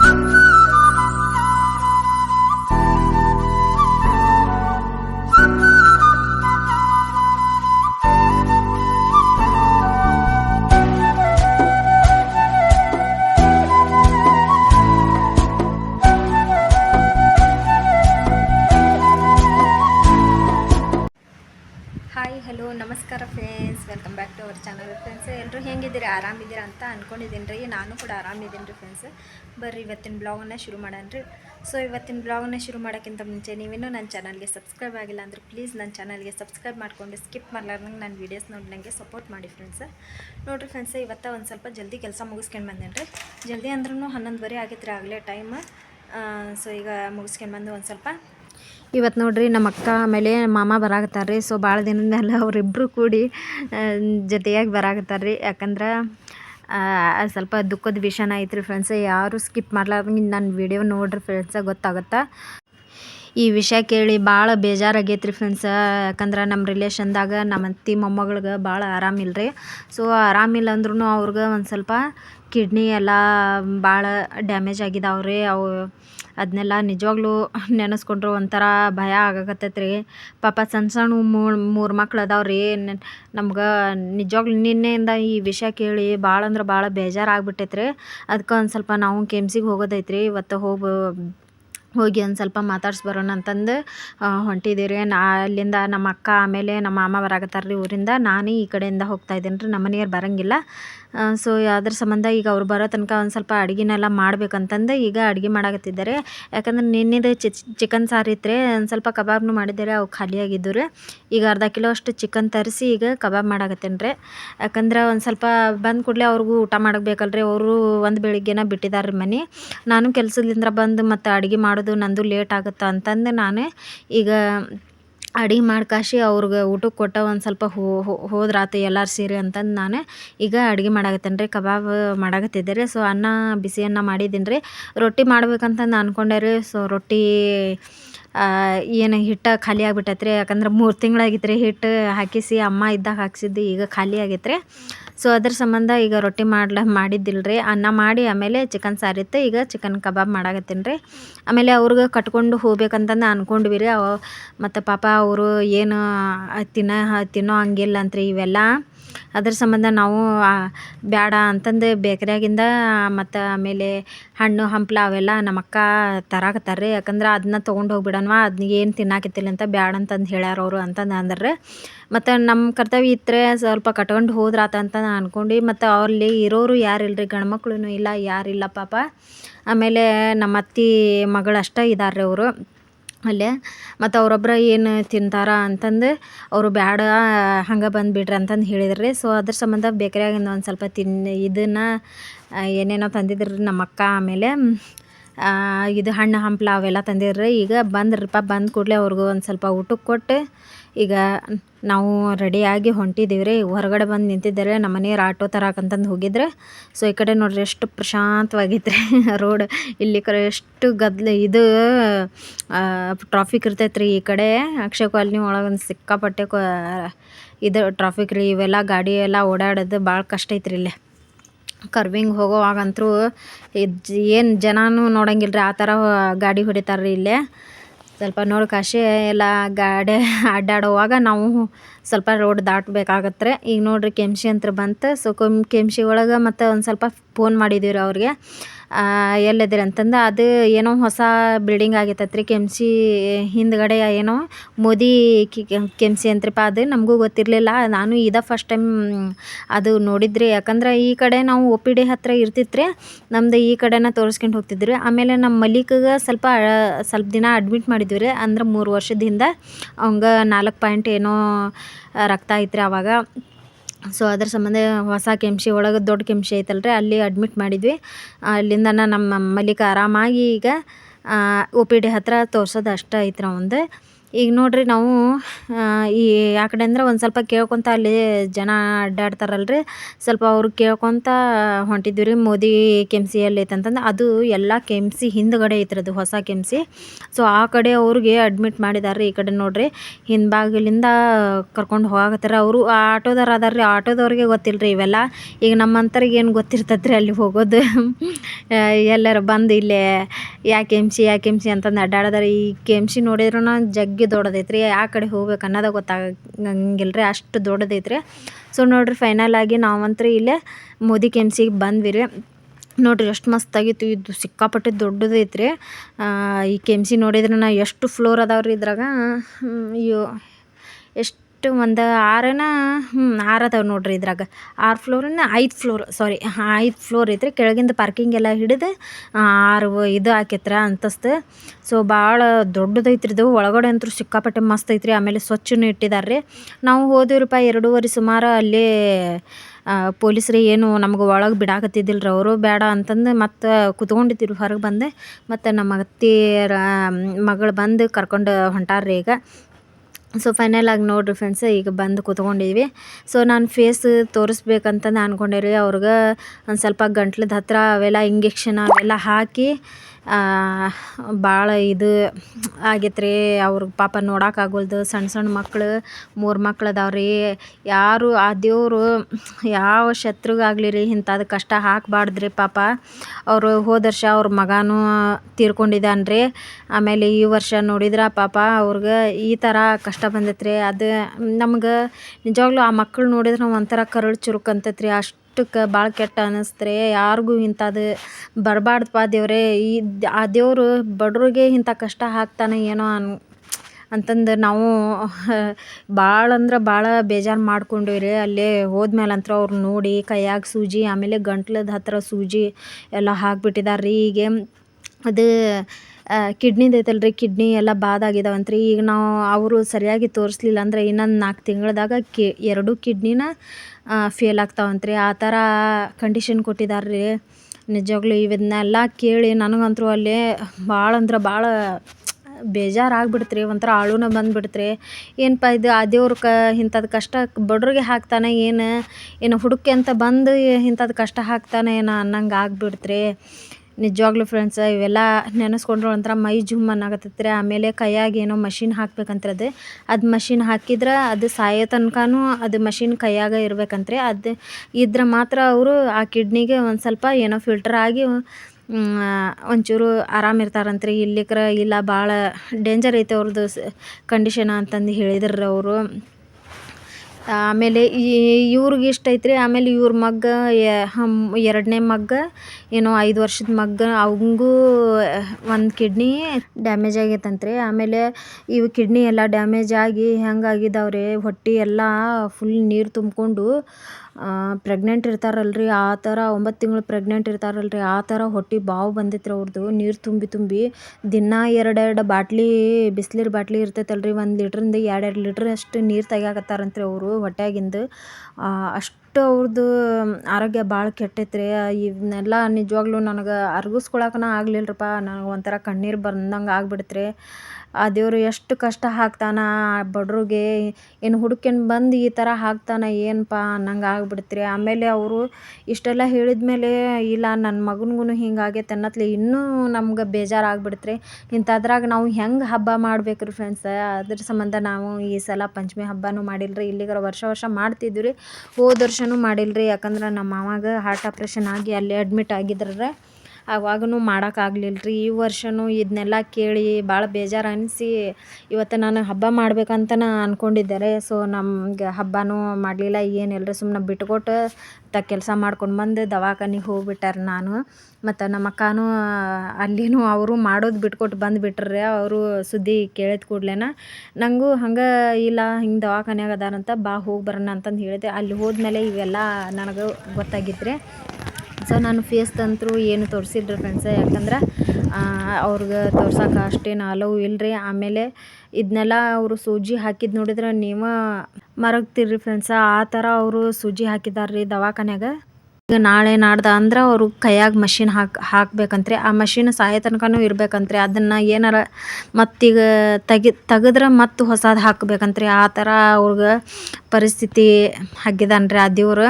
Thank you. Hello, ನಮಸ್ಕಾರ friends welcome back to our channel friends ಎಲ್ಲರೂ ಹೆಂಗಿದ್ದೀರಿ? ಆರಾಮಿದ್ದೀರಾ ಅಂತ ಅಂದ್ಕೊಂಡಿದ್ದೀನಿ ರೀ. ನಾನು ಕೂಡ ಆರಾಮಿದ್ದೀನಿ ರೀ ಫ್ರೆಂಡ್ಸ್ ಬರ್ರಿ, ಇವತ್ತಿನ ಬ್ಲಾಗನ್ನು ಶುರು ಮಾಡೋಣ ರೀ. ಸೊ ಇವತ್ತಿನ ಬ್ಲಾಗನ್ನ ಶುರು ಮಾಡೋಕ್ಕಿಂತ ಮುಂಚೆ ನೀವೇನು ನನ್ನ ಚಾನಲ್ಗೆ ಸಬ್ಸ್ಕ್ರೈಬ್ ಆಗಿಲ್ಲ ಅಂದರೆ ಪ್ಲೀಸ್ ನನ್ನ ಚಾನಲ್ಗೆ ಸಬ್ಸ್ಕ್ರೈಬ್ ಮಾಡಿಕೊಂಡು ಸ್ಕಿಪ್ ಮಾಡ್ಲಾರ್ದಂಗೆ ನನ್ನ ವೀಡಿಯೋಸ್ ನೋಡಿ ನನಗೆ ಸಪೋರ್ಟ್ ಮಾಡಿ ಫ್ರೆಂಡ್ಸ್ ನೋಡಿರಿ ಫ್ರೆಂಡ್ಸ್ ಇವತ್ತು ಒಂದು ಸ್ವಲ್ಪ ಜಲ್ದಿ ಕೆಲಸ ಮುಗಿಸ್ಕೊಂಡು ಬಂದೇನೆ ರೀ. ಜಲ್ದಿ ಅಂದ್ರೂ ಹನ್ನೊಂದುವರೆ ಆಗಿತ್ತು ರೀ ಆಗಲೇ ಟೈಮ್ ಸೊ ಈಗ ಮುಗಿಸ್ಕೊಂಡು ಬಂದು ಒಂದು ಸ್ವಲ್ಪ ಇವತ್ತು ನೋಡ್ರಿ ನಮ್ಮ ಅಕ್ಕ ಆಮೇಲೆ ಮಾಮ ಬರಾಕತ್ತಾರ ಸೊ ಭಾಳ ದಿನದ ಮೇಲೆ ಅವರಿಬ್ಬರು ಕೂಡಿ ಜೊತೆಯಾಗಿ ಬರಾಕತ್ತಾರ ರೀ ಯಾಕಂದ್ರೆ ಸ್ವಲ್ಪ ದುಃಖದ ವಿಷಯನ ಐತ್ರಿ ಫ್ರೆಂಡ್ಸ್ ಯಾರು ಸ್ಕಿಪ್ ಮಾಡ್ಲಾರ್ದಂಗೆ ನನ್ನ ವಿಡಿಯೋ ನೋಡ್ರಿ ಫ್ರೆಂಡ್ಸ ಗೊತ್ತಾಗುತ್ತೆ? ಈ ವಿಷಯ ಕೇಳಿ ಭಾಳ ಬೇಜಾರಾಗೈತೆ ರೀ ಫ್ರೆಂಡ್ಸ ಯಾಕಂದ್ರೆ ನಮ್ಮ ರಿಲೇಷನ್ದಾಗ ನಮ್ಮ ಅತ್ತಿ, ಮೊಮ್ಮಗಳಿಗೆ ಭಾಳ ಆರಾಮಿಲ್ಲ ರೀ ಸೊ ಆರಾಮಿಲ್ಲ ಅಂದ್ರೂ ಅವ್ರಿಗೆ ಒಂದು ಸ್ವಲ್ಪ ಕಿಡ್ನಿ ಎಲ್ಲ ಭಾಳ ಡ್ಯಾಮೇಜ್ ಆಗಿದಾವ್ರಿ. ಅವು ಅದನ್ನೆಲ್ಲ ನಿಜವಾಗ್ಲೂ ನೆನೆಸ್ಕೊಂಡ್ರೆ ಒಂಥರ ಭಯ ಆಗಕತ್ತೈತೆ ರೀ ಪಾಪ ಸಣ್ಣ ಸಣ್ಣ ಮೂರು ಮಕ್ಳು ಅದಾವ್ರಿ ನಮ್ಗೆ ನಿಜವಾಗ್ಲೂ ನಿನ್ನೆಯಿಂದ ಈ ವಿಷಯ ಕೇಳಿ ಭಾಳ ಅಂದ್ರೆ ಭಾಳ ಬೇಜಾರಾಗ್ಬಿಟ್ಟೈತೆ ರೀ ಅದಕ್ಕೆ ಒಂದು ಸ್ವಲ್ಪ ನಾವು ಕೆ ಎಂ ಸಿಗೆ ಹೋಗೋದೈತೆ ರೀ ಇವತ್ತು ಹೋಗಿ ಹೋಗಿ ಒಂದು ಸ್ವಲ್ಪ ಮಾತಾಡ್ಸಿ ಬರೋಣ ಅಂತಂದು ಹೊಂಟಿದ್ದೀವಿ ನಾ ಅಲ್ಲಿಂದ ನಮ್ಮ ಅಕ್ಕ ಆಮೇಲೆ ನಮ್ಮ ಮಾಮ ಬರಾಕತ್ತಾರ ರೀ ಊರಿಂದ. ನಾನು ಈ ಕಡೆಯಿಂದ ಹೋಗ್ತಾ ಇದ್ದೀನಿ ರೀ ನಮ್ಮ ಮನೆಯವ್ರು ಬರೋಂಗಿಲ್ಲ. ಸೊ ಅದ್ರ ಸಂಬಂಧ ಈಗ ಅವ್ರು ಬರೋ ತನಕ ಒಂದು ಸ್ವಲ್ಪ ಅಡುಗೆನೆಲ್ಲ ಮಾಡ್ಬೇಕಂತಂದು ಈಗ ಅಡುಗೆ ಮಾಡಾಕತ್ತಿದ್ದಾರೆ. ಯಾಕಂದ್ರೆ ನಿನ್ನೆದು ಚಿಕನ್ ಸಾರು ಇತ್ತು ಒಂದು ಸ್ವಲ್ಪ ಕಬಾಬ್ನು ಮಾಡಿದ್ದಾರೆ, ಅವು ಖಾಲಿಯಾಗಿದ್ದು ರೀ ಈಗ ಅರ್ಧ ಕಿಲೋ ಅಷ್ಟು ಚಿಕನ್ ತರಿಸಿ ಈಗ ಕಬಾಬ್ ಮಾಡಾಕತ್ತೇನೆ ರೀ ಯಾಕಂದ್ರೆ ಒಂದು ಸ್ವಲ್ಪ ಬಂದ ಕೂಡಲೇ ಅವ್ರಿಗೂ ಊಟ ಮಾಡಬೇಕಲ್ರಿ ಅವರು ಒಂದು ಬೆಳಿಗ್ಗೆನ ಬಿಟ್ಟಿದ್ದಾರೆ ರೀ ಮನೆ. ನಾನು ಕೆಲಸದಿಂದ ಬಂದು ಮತ್ತು ಅಡುಗೆ ಮಾಡೋದು ನಂದು ಲೇಟ್ ಆಗುತ್ತೆ ಅಂತಂದು ನಾನು ಈಗ ಅಡಿಗೆ ಮಾಡಿ ಕಾಶಿ ಅವ್ರಿಗೆ ಊಟಕ್ಕೆ ಕೊಟ್ಟ ಒಂದು ಸ್ವಲ್ಪ ಹೋದ್ರಾತು ಎಲ್ಲರೂ ಸೇರಿ ಅಂತಂದು ನಾನು ಈಗ ಅಡುಗೆ ಮಾಡಾಕತ್ತೇನೆ ರೀ ಕಬಾಬ್ ಮಾಡಾಕತ್ತಿದ್ದೆ ರೀ ಸೊ ಅನ್ನ, ಬಿಸಿ ಅನ್ನ ಮಾಡಿದ್ದೀನಿ ರೀ ರೊಟ್ಟಿ ಮಾಡ್ಬೇಕಂತಂದು ಅಂದ್ಕೊಂಡೆ ರೀ ಸೊ ರೊಟ್ಟಿ ಏನು ಹಿಟ್ಟು ಖಾಲಿ ಆಗ್ಬಿಟ್ಟೈತೆ ರೀ ಯಾಕಂದ್ರೆ ಮೂರು ತಿಂಗಳಾಗಿತ್ತು ರೀ ಹಿಟ್ಟು ಹಾಕಿಸಿ, ಅಮ್ಮ ಇದ್ದಾಗ ಹಾಕ್ಸಿದ್ದು ಈಗ ಖಾಲಿ ಆಗೈತೆ ರೀ ಸೊ ಅದ್ರ ಸಂಬಂಧ ಈಗ ರೊಟ್ಟಿ ಮಾಡ್ಲ ಮಾಡಿದ್ದಿಲ್ಲ ರೀ ಅನ್ನ ಮಾಡಿ ಆಮೇಲೆ ಚಿಕನ್ ಸಾರಿತ್ತು. ಈಗ ಚಿಕನ್ ಕಬಾಬ್ ಮಾಡಾಕತ್ತೀನಿ ರೀ ಆಮೇಲೆ ಅವ್ರಿಗೆ ಕಟ್ಕೊಂಡು ಹೋಗ್ಬೇಕಂತಂದು ಅಂದ್ಕೊಂಡ್ವಿ ರೀ ಅವ ಮತ್ತು ಪಾಪ ಅವರು ಏನು ತಿನ್ನೋ ತಿನ್ನೋ ಹಂಗಿಲ್ಲ ಅಂತ್ರಿ ಇವೆಲ್ಲ. ಅದ್ರ ಸಂಬಂಧ ನಾವು ಬೇಡ ಅಂತಂದು ಬೇಕ್ರಿಯಾಗಿಂದ ಮತ್ತು ಆಮೇಲೆ ಹಣ್ಣು ಹಂಪ್ಲ ಅವೆಲ್ಲ ನಮ್ಮ ಅಕ್ಕ ತರಾಕತ್ತಾರ ರೀ ಯಾಕಂದ್ರೆ ಅದನ್ನ ತೊಗೊಂಡು ಹೋಗ್ಬಿಡೋಣ ಅದನ್ನ ಏನು ತಿನ್ನಾಕತ್ತಿಲ್ಲ ಅಂತ ಬ್ಯಾಡ ಅಂತಂದು ಹೇಳ್ಯಾರ ಅವರು ಅಂತಂದು ಅಂದ್ರೆ. ಮತ್ತು ನಮ್ಮ ಕರ್ತವ್ಯ ಇತ್ತರೆ ಸ್ವಲ್ಪ ಕಟ್ಕೊಂಡು ಹೋದ್ರಾತ ಅಂತ ನಾನು ಅಂದ್ಕೊಂಡು ಮತ್ತು ಅಲ್ಲಿ ಇರೋರು ಯಾರಿಲ್ಲ ರೀ ಗಂಡ್ಮಕ್ಳು ಇಲ್ಲ, ಯಾರಿಲ್ಲ ಪಾಪ. ಆಮೇಲೆ ನಮ್ಮ ಅತ್ತೆ ಮಗಳಷ್ಟೇ ಇದ್ದಾರೆ ಅವರು. ಅಲ್ಲೇ ಮತ್ತು ಅವರೊಬ್ಬರ ಏನು ತಿಂತಾರ ಅಂತಂದು ಅವರು ಬ್ಯಾಡ, ಹಂಗೆ ಬಂದುಬಿಡ್ರಿ ಅಂತಂದು ಹೇಳಿದ್ರು. ಸೊ ಅದ್ರ ಸಂಬಂಧ ಬೇಕರಿಯಾಗಿಂದ ಒಂದು ಸ್ವಲ್ಪ ತಿನ್ನ ಇದನ್ನು, ಏನೇನೋ ತಂದಿದ್ರು ನಮ್ಮ ಅಕ್ಕ ಆಮೇಲೆ. ಇದು ಹಣ್ಣು ಹಂಪ್ಲ ಅವೆಲ್ಲ ತಂದಿದ್ರೆ ಈಗ ಬಂದ್ರಪ್ಪ, ಬಂದ ಕೂಡಲೇ ಅವ್ರಿಗೂ ಒಂದು ಸ್ವಲ್ಪ ಊಟಕ್ಕೆ ಕೊಟ್ಟು, ಈಗ ನಾವು ರೆಡಿಯಾಗಿ ಹೊಂಟಿದ್ದೀವಿ ರೀ ಹೊರಗಡೆ ಬಂದು ನಿಂತಿದ್ದಾರೆ ನಮ್ಮ ಮನೆಯವ್ರು ಆಟೋ ತರಕಂತಂದು ಹೋಗಿದ್ರೆ. ಸೊ ಈ ಕಡೆ ನೋಡ್ರಿ ಎಷ್ಟು ಪ್ರಶಾಂತವಾಗಿತ್ತು ರೋಡ್ ಇಲ್ಲಿ ಕಡೆ ಎಷ್ಟು ಗದ್ದಲ ಇದು ಟ್ರಾಫಿಕ್ ಇರ್ತೈತೆ ರೀ ಈ ಕಡೆ. ಅಕ್ಷಯ ಕಾಲನಿ ಒಂದು ಸಿಕ್ಕಾಪಟ್ಟೆ ಇದು ಟ್ರಾಫಿಕ್ ರೀ, ಇವೆಲ್ಲ ಗಾಡಿ ಎಲ್ಲ ಓಡಾಡೋದು ಭಾಳ ಕಷ್ಟ ಐತ್ರಿ ಇಲ್ಲೇ. ಕರ್ವಿಂಗ್ ಹೋಗೋವಾಗಂತೂ ಇದು ಏನು ಜನನೂ ನೋಡಂಗಿಲ್ಲ ರೀ ಆ ಥರ ಗಾಡಿ ಹೊಡಿತಾರೆ ರೀ ಇಲ್ಲೇ. ಸ್ವಲ್ಪ ನೋಡಿ ಕಾಶಿ ಎಲ್ಲ ಗಾಡಿ ಅಡ್ಡಾಡೋವಾಗ ನಾವು ಸ್ವಲ್ಪ ರೋಡ್ ದಾಟಬೇಕಾಗತ್ತೆ ಈಗ ನೋಡ್ರಿ ಕೆಮ್ಸಿ ಅಂತ ಬಂತು. ಸೊ ಕೆಮ್ ಕೆ ಎಂ ಸಿ ಒಳಗೆ ಮತ್ತು ಒಂದು ಸ್ವಲ್ಪ ಫೋನ್ ಮಾಡಿದ್ದೀವಿ ರೀ ಅವ್ರಿಗೆ ಎಲ್ಲಿದ್ದೀರಿ ಅಂತಂದು, ಅದು ಏನೋ ಹೊಸ ಬಿಲ್ಡಿಂಗ್ ಆಗೈತತ್ ರೀ ಕೆ ಎಂ ಸಿ ಹಿಂದ್ಗಡೆ ಏನೋ ಮೋದಿ ಕೆಮ್ಸಿ ಅಂತ್ರಿಪ್ಪ ಅದು ನಮಗೂ ಗೊತ್ತಿರಲಿಲ್ಲ. ನಾನು ಇದ ಫಸ್ಟ್ ಟೈಮ್ ಅದು ನೋಡಿದ್ರಿ. ಯಾಕಂದ್ರೆ ಈ ಕಡೆ ನಾವು ಒ ಪಿ ಡಿ ಹತ್ತಿರ ಇರ್ತಿತ್ತು ರೀ ನಮ್ದು ಈ ಕಡೆನ ತೋರಿಸ್ಕೊಂಡು ಹೋಗ್ತಿದ್ರಿ. ಆಮೇಲೆ ನಮ್ಮ ಮಲಿಕ್ಗೆ ಸ್ವಲ್ಪ ಸ್ವಲ್ಪ ದಿನ ಅಡ್ಮಿಟ್ ಮಾಡಿದ್ವಿ ರೀ ಅಂದ್ರೆ ಮೂರು ವರ್ಷದಿಂದ ಅವಂಗೆ ನಾಲ್ಕು ಪಾಯಿಂಟ್ ಏನೋ ರಕ್ತ ಐತ್ರಿ ಆವಾಗ ಸೊ ಅದ್ರ ಸಂಬಂಧ ಹೊಸ ಕೆಮ್ಸಿ ಒಳಗೆ ದೊಡ್ಡ ಕೆಮ್ಸಿ ಐತಲ್ರಿ, ಅಲ್ಲಿ ಅಡ್ಮಿಟ್ ಮಾಡಿದ್ವಿ. ಅಲ್ಲಿಂದ ನಮ್ಮ ಮಲ್ಲಿಕ ಆರಾಮಾಗಿ ಈಗ ಒ ಪಿ ಡಿ ಹತ್ತಿರ ತೋರ್ಸೋದು ಅಷ್ಟೇ ಐತ್ರಿ ಅವಂದು. ಈಗ ನೋಡಿರಿ ನಾವು ಈ, ಆ ಕಡೆ ಅಂದ್ರೆ ಒಂದು ಸ್ವಲ್ಪ ಕೇಳ್ಕೊತ ಅಲ್ಲಿ ಜನ ಅಡ್ಡಾಡ್ತಾರಲ್ರಿ. ಸ್ವಲ್ಪ ಅವ್ರು ಕೇಳ್ಕೊತ ಹೊಂಟಿದ್ವಿ ರೀ ಮೋದಿ ಕೆ ಎಂ ಸಿ ಎಲ್ಲಿ ಐತೆ ಅಂತಂದು ಅದು ಎಲ್ಲ ಕೆ ಎಂ ಸಿ ಹಿಂದ್ಗಡೆ ಐತ್ರಿ ಅದು ಹೊಸ ಕೆ ಎಂ ಸಿ ಸೊ ಆ ಕಡೆ ಅವ್ರಿಗೆ ಅಡ್ಮಿಟ್ ಮಾಡಿದಾರೆ ಈ ಕಡೆ ನೋಡಿರಿ. ಹಿಂದ್ಬಾಗಿಲಿಂದ ಕರ್ಕೊಂಡು ಹೋಗತ್ತಾರ ಅವರು. ಆಟೋದವ್ರು ಅದಾರ ರೀ ಆಟೋದವ್ರಿಗೆ ಗೊತ್ತಿಲ್ಲ ಇವೆಲ್ಲ. ಈಗ ನಮ್ಮಂಥವ್ರಿಗೆ ಏನು ಗೊತ್ತಿರ್ತೈತೆ ಅಲ್ಲಿ ಹೋಗೋದು? ಎಲ್ಲರೂ ಬಂದು ಇಲ್ಲೇ, ಯಾ ಕೆ ಎಂ ಸಿ ಯಾ ಕೆ ಎಂ ಸಿ ಅಂತಂದು ಅಡ್ಡಾಡದಾರ. ಈ ಕೆ ಎಂ ಸಿ ನೋಡಿದ್ರೂ ಜಗ್ಗಿ ದೊಡ್ಡದೈತ್ರಿ ಆ ಕಡೆ ಹೋಗ್ಬೇಕು ಅನ್ನೋದೇ ಗೊತ್ತಾಗಂಗಿಲ್ಲ ರೀ ಅಷ್ಟು ದೊಡ್ಡದೈತ್ರಿ. ಸೊ ನೋಡಿರಿ ಫೈನಲ್ ಆಗಿ ನಾವಂತ್ರಿ ಇಲ್ಲೇ ಮೋದಿ ಕೆ ಎಂ ಸಿಗೆ ಬಂದ್ವಿ ರೀ ನೋಡಿರಿ, ಎಷ್ಟು ಮಸ್ತಾಗಿತ್ತು, ಇದು ಸಿಕ್ಕಾಪಟ್ಟೆ ದೊಡ್ಡದೈತ್ರಿ. ಈ ಕೆ ಎಂ ಸಿ ನೋಡಿದ್ರೆ ಎಷ್ಟು ಫ್ಲೋರ್ ಅದಾವ್ರಿ ಇದ್ರಾಗ. ಅಯ್ಯೋ, ಎಷ್ಟು ಒಂದು ಆರನ ಹ್ಞೂ ಆರು ಅದಾವೆ ನೋಡ್ರಿ ಇದ್ರಾಗ. ಆರು ಫ್ಲೋರನ್ನ ಐದು ಫ್ಲೋರ್ ಸಾರಿ ಐದು ಫ್ಲೋರ್ ಐತ್ರಿ. ಕೆಳಗಿಂದ ಪಾರ್ಕಿಂಗ್ ಎಲ್ಲ ಹಿಡಿದು ಆರು ಇದು ಹಾಕೈತ್ರ ಅಂತಸ್ತು. ಸೊ ಭಾಳ ದೊಡ್ಡದೈತ್ರಿ ಇದು. ಒಳಗಡೆ ಅಂತೂ ಸಿಕ್ಕಾಪಟ್ಟೆ ಮಸ್ತ್ ಐತ್ರಿ. ಆಮೇಲೆ ಸ್ವಚ್ಛನೂ ಇಟ್ಟಿದ್ದಾರೆ ರೀ ನಾವು ಹೋದಿವ್ರಪ್ಪ ಎರಡೂವರೆ ಸುಮಾರು ಅಲ್ಲಿ ಪೊಲೀಸ್ರು ಏನು ನಮ್ಗೆ ಒಳಗೆ ಬಿಡಾಕತ್ತಿದ್ದಿಲ್ಲ ಅವರು. ಬೇಡ ಅಂತಂದು ಮತ್ತು ಕುತ್ಕೊಂಡಿದ್ದೀವಿ ಹೊರಗೆ ಬಂದೆ. ಮತ್ತು ನಮ್ಮ ಅತ್ತೆಯರ, ಮಗಳು ಬಂದು ಕರ್ಕೊಂಡು ಹೊಂಟಾರ್ರಿ ಈಗ. ಸೊ ಫೈನಲ್ ಆಗಿ ನೋಡಿರಿ ಫ್ರೆಂಡ್ಸ್ ಈಗ ಬಂದು ಕೂತ್ಕೊಂಡಿದ್ವಿ. ಸೊ ನಾನು ಫೇಸ್ ತೋರಿಸ್ಬೇಕಂತಂದು ಅಂದ್ಕೊಂಡೆ ರೀ ಅವ್ರಿಗೆ ಒಂದು ಸ್ವಲ್ಪ ಗಂಟ್ಲದ ಹತ್ತಿರ ಅವೆಲ್ಲ ಇಂಜೆಕ್ಷನ್ ಅವೆಲ್ಲ ಹಾಕಿ ಭಾಳ ಇದು ಆಗೈತೆ ರೀ ಅವ್ರಿಗೆ ಪಾಪ ನೋಡೋಕ್ಕಾಗಲ್ದು ಸಣ್ಣ ಸಣ್ಣ ಮಕ್ಕಳು ಮೂರು ಮಕ್ಳು ಅದಾವೆ ರೀ. ಯಾರು ಆ ದೇವರು ಯಾವ ಶತ್ರುಗಾಗಲಿ ರೀ ಇಂಥದ್ದು ಕಷ್ಟ ಹಾಕ್ಬಾರ್ದು ರೀ ಪಾಪ. ಅವರು ಹೋದ ವರ್ಷ ಅವ್ರ ಮಗನೂ ತೀರ್ಕೊಂಡಿದ್ದಾನೆ ರೀ. ಆಮೇಲೆ ಈ ವರ್ಷ ನೋಡಿದ್ರೆ ಪಾಪ ಅವ್ರಿಗೆ ಈ ಥರ ಕಷ್ಟ ಬಂದೈತೆ ರೀ ಅದು ನಮ್ಗೆ ನಿಜವಾಗ್ಲೂ ಆ ಮಕ್ಳು ನೋಡಿದ್ರೆ ಒಂಥರ ಕರುಳು ಚುರುಕು ಅಂತೈತೆ ರೀ ಅಷ್ಟಕ್ಕೆ ಭಾಳ ಕೆಟ್ಟ ಅನ್ನಿಸ್ತ್ರಿ ಯಾರಿಗೂ ಇಂಥದ್ದು ಬರಬಾರ್ದಪ್ಪ ದೇವರೇ. ಈ ಆ ದೇವರು ಬಡವ್ರಿಗೆ ಇಂಥ ಕಷ್ಟ ಹಾಕ್ತಾನೆ ಏನೋ ಅನ್ ಅಂತಂದು ನಾವು ಭಾಳ ಅಂದ್ರೆ ಭಾಳ ಬೇಜಾರು ಮಾಡ್ಕೊಂಡೀವಿ ರೀ ಅಲ್ಲೇ ಹೋದ್ಮೇಲೆ ಅಂತ್ರ ಅವ್ರು ನೋಡಿ ಕೈಯಾಗ ಸೂಜಿ, ಆಮೇಲೆ ಗಂಟ್ಲದ ಹತ್ತಿರ ಸೂಜಿ ಎಲ್ಲ ಹಾಕ್ಬಿಟ್ಟಿದ್ದಾರೆ ರೀ ಈಗ ಅದು ಕಿಡ್ನಿದು ಐತಲ್ಲ ರೀ ಕಿಡ್ನಿ ಎಲ್ಲ ಬಾದ್ ರೀ ಈಗ ನಾವು ಅವರು ಸರಿಯಾಗಿ ತೋರಿಸ್ಲಿಲ್ಲ ಅಂದರೆ ಇನ್ನೊಂದು ನಾಲ್ಕು ತಿಂಗಳದಾಗ ಕಿ, ಎರಡೂ ಕಿಡ್ನಿನ ಫೇಲ್ ಆಗ್ತಾವಂತ್ರಿ. ಆ ಥರ ಕಂಡೀಷನ್ ಕೊಟ್ಟಿದ್ದಾರೆ ರೀ ನಿಜವಾಗ್ಲೂ ಇವನ್ನೆಲ್ಲ ಕೇಳಿ ನನಗಂತೂ ಅಲ್ಲಿ ಭಾಳ ಅಂದ್ರೆ ಭಾಳ ಬೇಜಾರು ಆಗ್ಬಿಡ್ತು ರೀ ಒಂಥರ ಅಳುನ ಬಂದ್ಬಿಡ್ತು ರೀ ಏನಪ್ಪ ಇದು, ಆ ದೇವ್ರ ಕ ಇಂಥದ್ದು ಕಷ್ಟ ಬಡ್ರಿಗೆ ಹಾಕ್ತಾನೆ ಏನು ಏನು ಹುಡುಕ್ಯಂತ ಬಂದು ಇಂಥದ್ದು ಕಷ್ಟ ಹಾಕ್ತಾನೆ ಏನು ಅನ್ನಂಗೆ ಆಗ್ಬಿಡ್ತು ರೀ ನಿಜವಾಗ್ಲೂ ಫ್ರೆಂಡ್ಸ್ ಇವೆಲ್ಲ ನೆನೆಸ್ಕೊಂಡ್ರೆ ಒಂಥರ ಮೈ ಜುಮ್ ಅನ್ನಾಗತ್ತೆ ರೀ ಆಮೇಲೆ ಕೈಯಾಗ ಏನೋ ಮಷಿನ್ ಹಾಕ್ಬೇಕಂತ್ರಿ ಅದು ಅದು ಮಷಿನ್ ಹಾಕಿದ್ರೆ ಅದು ಸಾಯೋ ತನಕನೂ ಅದು ಮಷಿನ್ ಕೈಯಾಗ ಇರ್ಬೇಕಂತ್ರಿ. ಅದು ಇದ್ರೆ ಮಾತ್ರ ಅವರು ಆ ಕಿಡ್ನಿಗೆ ಒಂದು ಸ್ವಲ್ಪ ಏನೋ ಫಿಲ್ಟರ್ ಆಗಿ ಒಂಚೂರು ಆರಾಮ ಇರ್ತಾರಂತ್ರಿ. ಇಲ್ಲಿಕ್ರ ಇಲ್ಲ ಭಾಳ ಡೇಂಜರ್ ಐತೆ ಅವ್ರದ್ದು ಕಂಡೀಷನ್ ಅಂತಂದು ಹೇಳಿದ್ರು ಅವರು ಆಮೇಲೆ ಈ ಇವ್ರಿಗೆ ಇಷ್ಟ ಐತ್ರಿ, ಆಮೇಲೆ ಇವ್ರ ಮಗ್ಗ ಎರಡನೇ ಮಗ್ಗ, ಏನೋ ಐದು ವರ್ಷದ ಮಗ್ಗ ಅವಂಗೂ ಒಂದು ಕಿಡ್ನಿ ಡ್ಯಾಮೇಜ್ ಆಗೈತಂತ್ರಿ. ಆಮೇಲೆ ಇವು ಕಿಡ್ನಿ ಎಲ್ಲ ಡ್ಯಾಮೇಜ್ ಆಗಿ ಹೆಂಗಾಗಿದ್ದಾವ್ರಿ ಹೊಟ್ಟೆ ಎಲ್ಲ ಫುಲ್ ನೀರು ತುಂಬಿಕೊಂಡು ಪ್ರೆಗ್ನೆಂಟ್ ಇರ್ತಾರಲ್ರಿ, ಆ ಥರ ಒಂಬತ್ತು ತಿಂಗಳು ಪ್ರೆಗ್ನೆಂಟ್ ಇರ್ತಾರಲ್ರಿ, ಆ ಥರ ಹೊಟ್ಟೆ ಬಾವು ಬಂದೈತ್ರಿ ಅವ್ರದ್ದು ನೀರು ತುಂಬಿ ತುಂಬಿ. ದಿನ ಎರಡೆರಡು ಬಾಟ್ಲಿ, ಬಿಸ್ಲೀರು ಬಾಟ್ಲಿ ಇರ್ತೈತಲ್ರಿ, ಒಂದು ಲೀಟ್ರಿಂದ ಎರಡೆರಡು ಲೀಟ್ರ್ ಅಷ್ಟು ನೀರು ತೆಗಿಯಾಕತ್ತಾರಂತ್ರಿ ಅವರು. ಹೊಟ್ಯಾಗಿಂದು ಅಷ್ಟು ಅವ್ರದ್ದು ಆರೋಗ್ಯ ಭಾಳ ಕೆಟ್ಟೈತೆ ರೀ ಇವನ್ನೆಲ್ಲ ನಿಜವಾಗ್ಲೂ ನನಗೆ ಅರ್ಗಿಸ್ಕೊಳಕನ ಆಗ್ಲಿಲ್ಲರಪ್ಪ ನನಗೆ ಒಂಥರ ಕಣ್ಣೀರು ಬಂದಂಗೆ ಆಗ್ಬಿಡ್ತ್ರಿ. ಆ, ದೇವರು ಎಷ್ಟು ಕಷ್ಟ ಹಾಕ್ತಾನೆ. ಬಡ್ರಿಗೆ ಏನು ಹುಡ್ಕ್ಯಂಡು ಬಂದು ಈ ಥರ ಹಾಕ್ತಾನೆ ಏನಪ್ಪ ಅನ್ನಂಗೆ ಆಗ್ಬಿಡ್ತ್ರಿ. ಆಮೇಲೆ ಅವರು ಇಷ್ಟೆಲ್ಲ ಹೇಳಿದ ಮೇಲೆ ಇಲ್ಲ ನನ್ನ ಮಗನಿಗೂ ಹಿಂಗಾಗೈತೆ ಅನ್ನತ್ಲೆ ಇನ್ನೂ ನಮ್ಗೆ ಬೇಜಾರು ಆಗ್ಬಿಡ್ತ್ರಿ ಇಂಥದ್ರಾಗ ನಾವು ಹೆಂಗೆ ಹಬ್ಬ ಮಾಡ್ಬೇಕು ರೀ ಫ್ರೆಂಡ್ಸ್ ಅದ್ರ ಸಂಬಂಧ ನಾವು ಈ ಸಲ ಪಂಚಮಿ ಹಬ್ಬನೂ ಮಾಡಿಲ್ಲ ರೀ ಇಲ್ಲಿಗರ ವರ್ಷ ವರ್ಷ ಮಾಡ್ತಿದ್ವಿ ರೀ ಹೋದ ವರ್ಷನೂ ಮಾಡಿಲ್ಲ ರೀ ಯಾಕಂದ್ರೆ ನಮ್ಮ ಮಾವಾಗ ಹಾರ್ಟ್ ಆಪ್ರೇಷನ್ ಆಗಿ ಅಲ್ಲೇ ಅಡ್ಮಿಟ್ ಆಗಿದ್ರು ಅವಾಗೂ ಮಾಡೋಕ್ಕಾಗ್ಲಿಲ್ಲ ರೀ ಈ ವರ್ಷವೂ ಇದನ್ನೆಲ್ಲ ಕೇಳಿ ಭಾಳ ಬೇಜಾರು ಅನಿಸಿ ಇವತ್ತು ನಾನು ಹಬ್ಬ ಮಾಡ್ಬೇಕಂತನ ಅಂದ್ಕೊಂಡಿದ್ದಾರೆ ಸೊ ನಮ್ಗೆ ಹಬ್ಬನೂ ಮಾಡಲಿಲ್ಲ ಏನಿಲ್ಲ ರೀ ಸುಮ್ಮನೆ ಬಿಟ್ಕೊಟ್ಟು ತ ಕೆಲಸ ಮಾಡ್ಕೊಂಡು ಬಂದು ದವಾಖಾನಿಗೆ ಹೋಗ್ಬಿಟ್ಟಾರೆ ನಾನು. ಮತ್ತು ನಮ್ಮ ಅಕ್ಕನೂ, ಅಲ್ಲಿನೂ ಅವರು ಮಾಡೋದು ಬಿಟ್ಕೊಟ್ಟು ಬಂದುಬಿಟ್ರೆ, ಅವರು ಸುದ್ದಿ ಕೇಳಿದ ಕೂಡ್ಲೇನ ನನಗೂ ಹಂಗೆ ಇಲ್ಲ, ಹಿಂಗೆ ದವಾಖಾನ್ಯಾಗ ಅದಾರಂತ ಬಾ ಹೋಗಿ ಬರೋಣ ಅಂತಂದು ಹೇಳಿದೆ. ಅಲ್ಲಿ ಹೋದ್ಮೇಲೆ ಇವೆಲ್ಲ ನನಗೆ ಗೊತ್ತಾಗಿದ್ರೆ ಸೊ ನಾನು ಫೇಸ್ದಂತೂ ಏನು ತೋರಿಸಿಲ್ಲ ರೀ ಫ್ರೆಂಡ್ಸ ಯಾಕಂದ್ರೆ ಅವ್ರಿಗೆ ತೋರ್ಸೋಕೆ ಅಷ್ಟೇನು ಅಲವು ಇಲ್ಲ ರೀ ಆಮೇಲೆ ಇದನ್ನೆಲ್ಲ ಅವರು ಸೂಜಿ ಹಾಕಿದ್ದು ನೋಡಿದ್ರೆ ನೀವು ಮರಗ್ತೀರಿ ಫ್ರೆಂಡ್ಸ ಆ ಥರ ಅವರು ಸೂಜಿ ಹಾಕಿದ್ದಾರೆ ರೀ ದವಾಖಾನ್ಯಾಗ. ಈಗ ನಾಳೆ ನಾಡ್ದ ಅಂದ್ರೆ ಅವರು ಕೈಯಾಗ ಮಷಿನ್ ಹಾಕಿ, ಹಾಕ್ಬೇಕಂತ್ರಿ. ಆ ಮಷಿನ್ ಸಾಯೋ ತನಕನೂ ಇರ್ಬೇಕಂತ್ರಿ. ಅದನ್ನು ಏನಾರ ಮತ್ತೀಗ ತೆಗಿ, ತೆಗೆದ್ರೆ ಮತ್ತೆ ಹೊಸದು ಹಾಕ್ಬೇಕಂತ್ರಿ. ಆ ಥರ ಅವ್ರಿಗೆ ಪರಿಸ್ಥಿತಿ ಹಾಕಿದಾನ್ರಿ ಆ ದೇವ್ರು.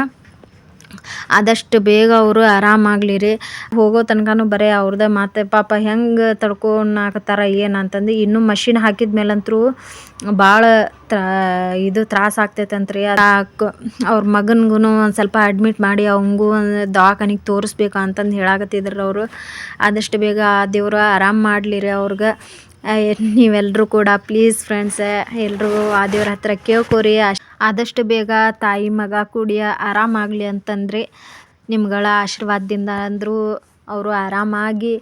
ಆದಷ್ಟು ಬೇಗ ಅವರು ಆರಾಮಾಗಲಿ ರೀ ಹೋಗೋ ತನಕನೂ ಬರೀ ಅವ್ರದ್ದೇ ಮಾತೆ, ಪಾಪ ಹೆಂಗೆ ತಡ್ಕೊಳಕತ್ತಾರ ಏನು ಅಂತಂದು ಇನ್ನೂ ಮಷಿನ್ ಹಾಕಿದ ಮೇಲಂತೂ ಭಾಳ ಇದು ತ್ರಾಸ ಆಗ್ತೈತಂತ್ರಿ. ಅವ್ರ ಮಗನಿಗೂ ಒಂದು ಸ್ವಲ್ಪ ಅಡ್ಮಿಟ್ ಮಾಡಿ ಅವಂಗೂ ದವಾಖಾನಿಗೆ ತೋರಿಸ್ಬೇಕು ಅಂತಂದು ಹೇಳಾಕತ್ತಿದ್ರು ಅವರು. ಆದಷ್ಟು ಬೇಗ ಆ ದೇವ್ರು ಆರಾಮ ಮಾಡಲಿ ರೀ ಅವ್ರಿಗೆ. ನೀವೆಲ್ಲರೂ ಕೂಡ ಪ್ಲೀಸ್ ಫ್ರೆಂಡ್ಸ್ ಎಲ್ಲರೂ ಆ ದೇವ್ರ ಹತ್ರ ಕೇಳ್ಕೊರಿ. ಆದಷ್ಟು ಬೇಗ ತಾಯಿ ಮಗ ಕೂಡಿ ಆರಾಮಾಗಲಿ ಅಂತಂದ್ರೆ ನಿಮ್ಗಳ ಆಶೀರ್ವಾದದಿಂದ ಅಂದರೂ ಅವರು ಆರಾಮಾಗಿ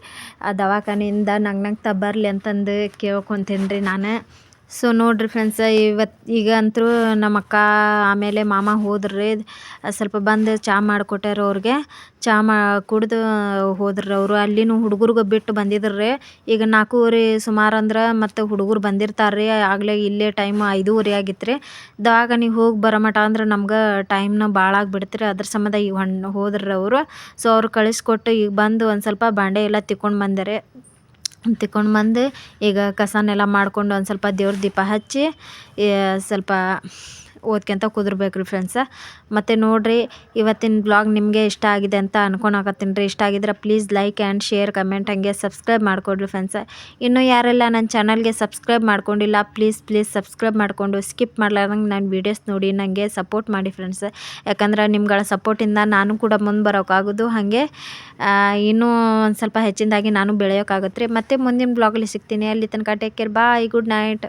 ಆ ದವಾಖಾನೆಯಿಂದ ನಗ್ನಗ್ತಾ ಬರಲಿ ಅಂತಂದು ಕೇಳ್ಕೊತೀನಿ ರೀ ನಾನು. ಸೊ ನೋಡಿರಿ ಫ್ರೆಂಡ್ಸ ಇವತ್ತು ಈಗ ಅಂತೂ ನಮ್ಮ ಅಕ್ಕ ಆಮೇಲೆ ಮಾಮ ಹೋದ್ರಿ. ಸ್ವಲ್ಪ ಬಂದು ಚಹಾ ಮಾಡಿಕೊಟ್ಟಾರ ಅವ್ರಿಗೆ. ಚಹಾ ಮಾ, ಕುಡ್ದು ಹೋದ್ರಿ ಅವರು. ಅಲ್ಲಿನೂ ಹುಡುಗರ್ಗೆ ಬಿಟ್ಟು ಬಂದಿದ್ರು. ಈಗ ನಾಲ್ಕೂವರೆ ಸುಮಾರು ಅಂದ್ರೆ ಮತ್ತು ಹುಡುಗರು ಬಂದಿರ್ತಾರೆ ರೀ ಆಗಲೇ ಇಲ್ಲೇ ಟೈಮ್ ಐದೂವರೆ ಆಗಿತ್ತು ರೀ ದವಾಖಾನಿಗೆ ಹೋಗಿ ಬರಮಟ ಅಂದ್ರೆ ನಮ್ಗೆ ಟೈಮ್ನ ಭಾಳ ಆಗಿಬಿಡ್ತು ರೀ ಅದ್ರ ಸಂಬಂಧ ಈಗ ಹೊಣ್, ಹೋದ್ರಿ ಅವರು. ಸೊ ಅವ್ರು ಕಳಿಸ್ಕೊಟ್ಟು ಈಗ ಬಂದು ಒಂದು ಸ್ವಲ್ಪ ಬಾಂಡೆ ಎಲ್ಲ ತಿಕ್ಕೊಂಡು ಬಂದರೆ. ತಿಕ್ಕೊಂಡು ಬಂದು ಈಗ ಕಸನೆಲ್ಲ ಮಾಡ್ಕೊಂಡು ಒಂದು ಸ್ವಲ್ಪ ದೇವ್ರ ದೀಪ ಹಚ್ಚಿ ಸ್ವಲ್ಪ ಓದ್ಕೊಂತ ಕುದುರ್ಬೇಕು ರೀ ಫ್ರೆಂಡ್ಸ ಮತ್ತು ನೋಡಿರಿ, ಇವತ್ತಿನ ಬ್ಲಾಗ್ ನಿಮಗೆ ಇಷ್ಟ ಆಗಿದೆ ಅಂತ ಅನ್ಕೊಳಕತ್ತೀನಿ ರೀ. ಇಷ್ಟ ಆಗಿದ್ರೆ please like and share comment ಹಾಗೆ ಸಬ್ಸ್ಕ್ರೈಬ್ ಮಾಡಿಕೊಡ್ರಿ ಫ್ರೆಂಡ್ಸ ಇನ್ನೂ ಯಾರೆಲ್ಲ ನನ್ನ ಚಾನಲ್ಗೆ ಸಬ್ಸ್ಕ್ರೈಬ್ ಮಾಡ್ಕೊಂಡಿಲ್ಲ ಪ್ಲೀಸ್ ಪ್ಲೀಸ್ ಸಬ್ಸ್ಕ್ರೈಬ್ ಮಾಡಿಕೊಂಡು ಸ್ಕಿಪ್ ಮಾಡ್ಲಾರ್ದಂಗೆ ನಾನು ವೀಡಿಯೋಸ್ ನೋಡಿ ನನಗೆ ಸಪೋರ್ಟ್ ಮಾಡಿ ಫ್ರೆಂಡ್ಸ್ ಯಾಕಂದ್ರೆ ನಿಮ್ಗಳ ಸಪೋರ್ಟಿಂದ ನಾನು ಕೂಡ ಮುಂದೆ ಬರೋಕ್ಕಾಗೋದು ಹಾಗೆ ಇನ್ನೂ ಒಂದು ಸ್ವಲ್ಪ ಹೆಚ್ಚಿನದಾಗಿ ನಾನು ಬೆಳೆಯೋಕ್ಕಾಗುತ್ತೆ ರೀ. ಮತ್ತು ಮುಂದಿನ ಬ್ಲಾಗಲ್ಲಿ ಸಿಗ್ತೀನಿ. ಅಲ್ಲಿ ತನಕ take care bye good night